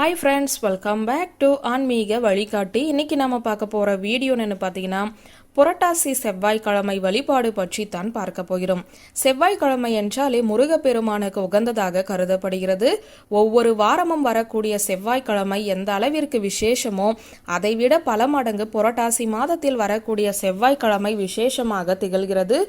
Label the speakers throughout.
Speaker 1: Hi friends welcome back to ஆன்மீக வழிகாட்டி இன்னைக்கு நம்ம பார்க்க போகிற வீடியோன்னு என்னன்னு பார்த்தீங்கன்னா புரட்டாசி செவ்வாய்க்கிழமை வழிபாடு பற்றி தான் பார்க்க போகிறோம். செவ்வாய்க்கிழமை என்றாலே முருகப்பெருமானுக்கு உகந்ததாக கருதப்படுகிறது. ஒவ்வொரு வாரமும் வரக்கூடிய செவ்வாய்க்கிழமை எந்த அளவிற்கு விசேஷமோ அதைவிட பல மடங்கு புரட்டாசி மாதத்தில் வரக்கூடிய செவ்வாய்க்கிழமை விசேஷமாக திகழ்கிறது.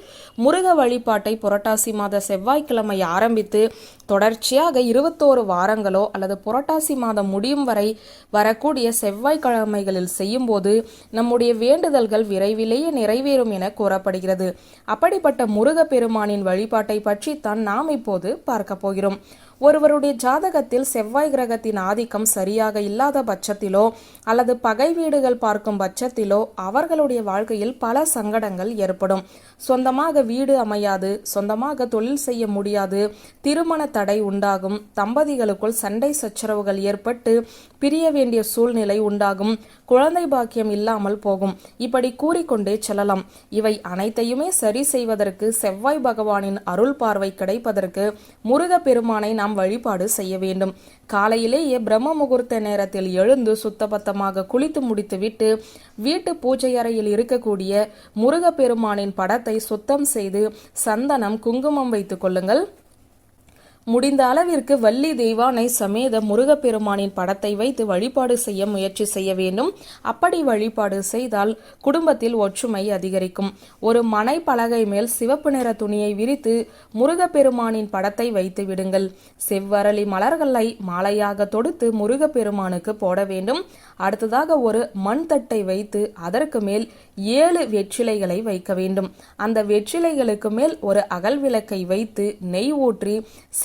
Speaker 1: முருக வழிபாட்டை புரட்டாசி மாத செவ்வாய்க்கிழமை ஆரம்பித்து தொடர்ச்சியாக இருபத்தோரு வாரங்களோ அல்லது புரட்டாசி மாதம் முடியும் வரை வரக்கூடிய செவ்வாய்க்கிழமைகளில் செய்யும்போது நம்முடைய வேண்டுதல்கள் விரைவிலேயே நிறைவேறும் என கூறப்படுகிறது. அப்படிப்பட்ட முருகப்பெருமானின் வழிபாட்டை பற்றி தான் நாம் இப்போது பார்க்க போகிறோம். ஒருவருடைய ஜாதகத்தில் செவ்வாய் கிரகத்தின் ஆதிக்கம் சரியாக இல்லாத பட்சத்திலோ அல்லது பகை வீடுகள் பார்க்கும் பட்சத்திலோ அவர்களுடைய வாழ்க்கையில் பல சங்கடங்கள் ஏற்படும். சொந்தமாக வீடு அமையாது சொந்தமாக தொழில் செய்ய முடியாது திருமண தடை உண்டாகும் தம்பதிகளுக்குள் சண்டை சச்சரவுகள் ஏற்பட்டு பிரிய வேண்டிய சூழ்நிலை உண்டாகும் குழந்தை பாக்கியம் இல்லாமல் போகும். இப்படி கூறிக்கொண்டே செல்லலாம். இவை அனைத்தையுமே சரி செய்வதற்கு செவ்வாய் பகவானின் அருள் பார்வை கிடைப்பதற்கு முருகப்பெருமானை நாம் வழிபாடு செய்ய வேண்டும். காலையிலேயே பிரம்ம முகூர்த்த நேரத்தில் எழுந்து சுத்தபத்தமாக குளித்து முடித்துவிட்டு வீட்டு பூஜை அறையில் இருக்கக்கூடிய முருகப்பெருமானின் படத்தை சுத்தம் செய்து சந்தனம் குங்குமம் வைத்துக் கொள்ளுங்கள். முடிந்த அளவிற்கு வள்ளி தெய்வானை சமேத முருகப்பெருமானின் படத்தை வைத்து வழிபாடு செய்ய முயற்சி செய்ய வேண்டும். அப்படி வழிபாடு செய்தால் குடும்பத்தில் ஒற்றுமை அதிகரிக்கும். ஒரு மனை பலகை மேல் சிவப்பு நிற துணியை விரித்து முருகப்பெருமானின் படத்தை வைத்து விடுங்கள். செவ்வரளி மலர்களை மாலையாக தொடுத்து முருகப்பெருமானுக்கு போட வேண்டும். அடுத்ததாக ஒரு மண் தட்டை வைத்து அதற்கு மேல் ஏழு வெற்றிலைகளை வைக்க வேண்டும். அந்த வெற்றிலைகளுக்கு மேல் ஒரு அகல் விளக்கை வைத்து நெய் ஊற்றி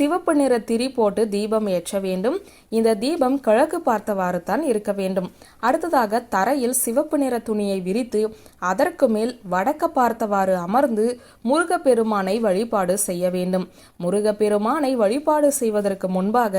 Speaker 1: சிவப்பு நிற திரி போட்டு தீபம் ஏற்ற வேண்டும். இந்த தீபம் கிழக்கு பார்த்தவாறு தான் இருக்க வேண்டும். அடுத்ததாக தரையில் சிவப்பு நிற துணியை விரித்து அதற்கு மேல் வடக்க பார்த்தவாறு அமர்ந்து முருகப்பெருமானை வழிபாடு செய்ய வேண்டும். முருகப்பெருமானை வழிபாடு செய்வதற்கு முன்பாக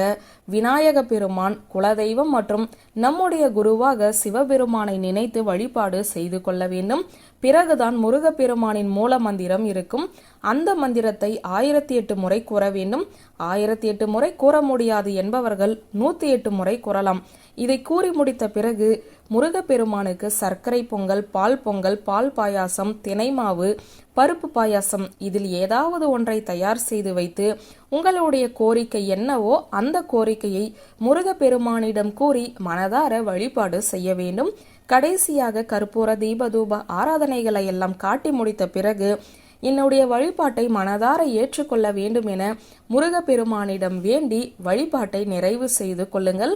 Speaker 1: விநாயக பெருமான் குலதெய்வம் மற்றும் நம்முடைய குருவாக சிவபெருமானை நினைத்து வழிபாடு செய்து கொள்ள வேண்டும். பிறகுதான் முருகப்பெருமானின் மூல மந்திரம் இருக்கும். அந்த மந்திரத்தை ஆயிரத்தி எட்டு முறை கூற வேண்டும். ஆயிரத்தி எட்டு முறை கூற முடியாது என்பவர்கள் நூத்தி எட்டு முறை கூறலாம். இதை கூறி முடித்த பிறகு முருகப்பெருமானுக்கு சர்க்கரை பொங்கல் பால் பொங்கல் பால் பாயாசம் தினைமாவு பருப்பு பாயாசம் இதில் ஏதாவது ஒன்றை தயார் செய்து வைத்து உங்களுடைய கோரிக்கை என்னவோ அந்த கோரிக்கையை முருகப்பெருமானிடம் கூறி மனதார வழிபாடு செய்ய வேண்டும். கடைசியாக கற்பூர தீபதூப ஆராதனைகளை எல்லாம் காட்டி முடித்த பிறகு என்னுடைய வழிபாட்டை மனதார ஏற்றுக்கொள்ள வேண்டும் என முருகப்பெருமானிடம் வேண்டி வழிபாட்டை நிறைவு செய்து கொள்ளுங்கள்.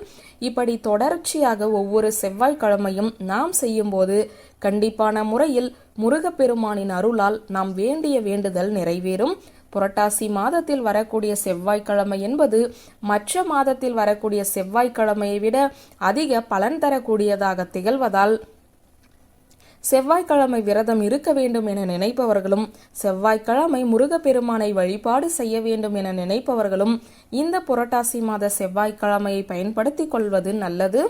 Speaker 1: இப்படி தொடர்ச்சியாக ஒவ்வொரு செவ்வாய்க்கிழமையும் நாம் செய்யும்போது கண்டிப்பான முறையில் முருகப்பெருமானின் அருளால் நாம் வேண்டிய வேண்டுதல் நிறைவேறும். புரட்டாசி மாதத்தில் வரக்கூடிய செவ்வாய்க்கிழமை என்பது மற்ற மாதத்தில் வரக்கூடிய செவ்வாய்க்கிழமையை விட அதிக பலன் தரக்கூடியதாக திகழ்வதால் செவ்வாய்க்கிழமை விரதம் இருக்க வேண்டும் என நினைப்பவர்களும் செவ்வாய்க்கிழமை முருகப்பெருமானை வழிபாடு செய்ய வேண்டும் என நினைப்பவர்களும் இந்த புரட்டாசி மாத செவ்வாய்க்கிழமையை பயன்படுத்திக் கொள்வது நல்லது?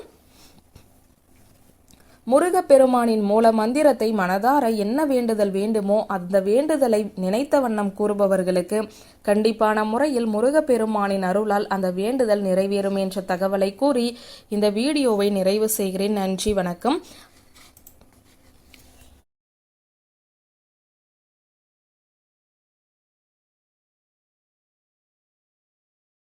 Speaker 1: முருகப்பெருமானின் மூல மந்திரத்தை மனதார என்ன வேண்டுதல் வேண்டுமோ அந்த வேண்டுதலை நினைத்த வண்ணம் கூறுபவர்களுக்கு கண்டிப்பான முறையில் முருகப்பெருமானின் அருளால் அந்த வேண்டுதல் நிறைவேறும் என்ற தகவலை கூறி இந்த வீடியோவை நிறைவு செய்கிறேன். நன்றி வணக்கம்.